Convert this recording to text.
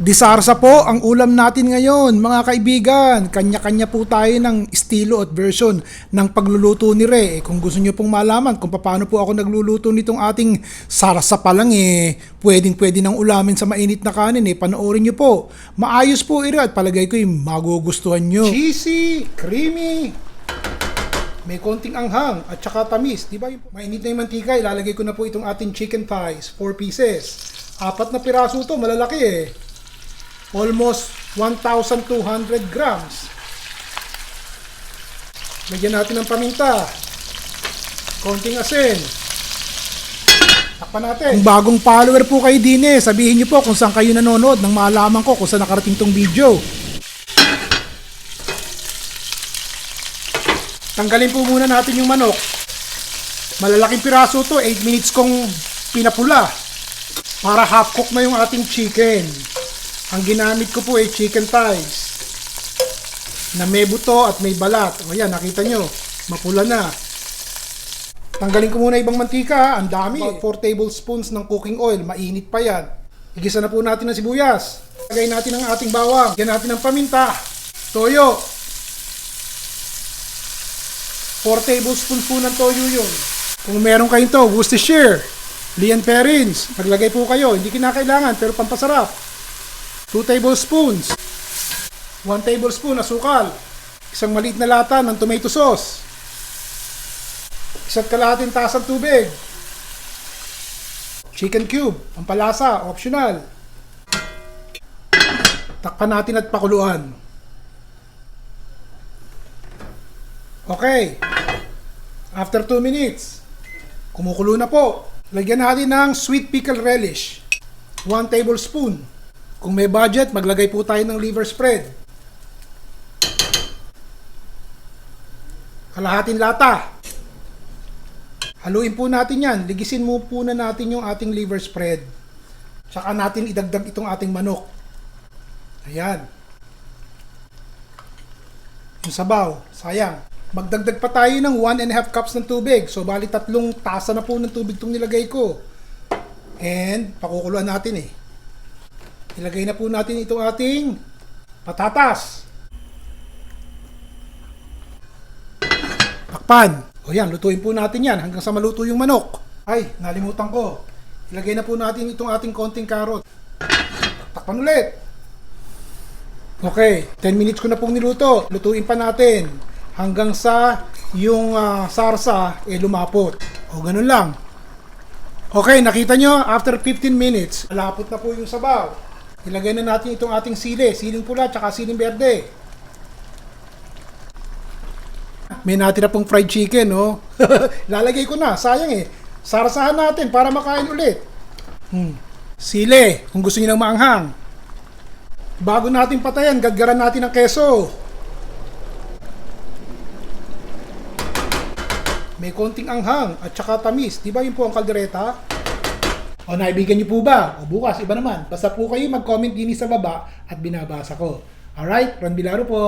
Disarsa po ang ulam natin ngayon, mga kaibigan. Kanya-kanya po tayo ng estilo at version ng pagluluto ni Re. Eh, kung gusto nyo pong malaman kung paano po ako nagluluto nitong ating sarsa pa lang eh, pwedeng pwede nang ulamin sa mainit na kanin eh, panoorin nyo po. Maayos po ire at palagay ko yung magugustuhan nyo. Cheesy, creamy, may konting anghang at saka tamis. Di ba? Mainit na yung mantika, ilalagay ko na po itong ating chicken thighs, 4 pieces. Apat na piraso to, malalaki eh. Almost 1,200 grams. Lagyan natin ng paminta. Konting asin. Takpan natin. Kung bagong follower po kayo din eh, sabihin niyo po kung saan kayo nanonood nang malaman ko kung saan nakarating tong video. Tanggalin po muna natin yung manok. Malalaking piraso to, 8 minutes kong pinapula. Para half cook na yung ating chicken. Ang ginamit ko po ay chicken thighs. Na may buto at may balat. O yan, nakita nyo. Mapula na. Tanggalin ko muna ibang mantika. Ang dami. About 4 tablespoons ng cooking oil. Mainit pa yan. Igisa na po natin ng sibuyas. Lagay natin ang ating bawang. Lagyan natin ng paminta. Toyo. 4 tablespoons po ng toyo yun. Kung meron kayo to, Worcestershire, Lian Perrins, maglagay po kayo. Hindi kinakailangan, pero pampasarap. 2 tablespoons. 1 tablespoon asukal. Isang maliit na lata ng tomato sauce. Isa't kalahating tasang tubig. Chicken cube, pampalasa, optional. Takpan natin at pakuluan. Okay. After 2 minutes, kumukulo na po. Lagyan natin ng sweet pickle relish. 1 tablespoon. Kung may budget, maglagay po tayo ng liver spread. Kalahating lata. Haluin po natin yan. Ligisin mo po na natin yung ating liver spread. Tsaka natin idagdag itong ating manok. Ayan. Yung sabaw, sayang. Magdagdag pa tayo ng 1 and a half cups ng tubig. So, bali tatlong tasa na po ng tubig itong nilagay ko. And, pakukuluan natin eh. Ilagay na po natin itong ating patatas. Takpan. O yan, lutuin po natin yan hanggang sa maluto yung manok. Ay, nalimutan ko. Ilagay na po natin itong ating konting karot. Takpan ulit. Okay, 10 minutes ko na pong niluto. Lutuin pa natin hanggang sa yung ah, sarsa eh lumapot. O ganun lang. Okay, nakita nyo, after 15 minutes, malapot na po yung sabaw. Ilagay na natin itong ating sili, siling pula, tsaka siling berde. May natira pong fried chicken, no? Lalagay ko na, sayang eh. Sarsahan natin para makain ulit. Hmm. Sili, kung gusto niyo ng maanghang. Bago natin patayan, gaggaran natin ng keso. May konting anghang at saka tamis. Di ba yun po ang kaldereta? O naibigan niyo po ba? O bukas, iba naman. Basta po kayo mag-comment din sa baba at binabasa ko. Alright, Ron Bilaro po.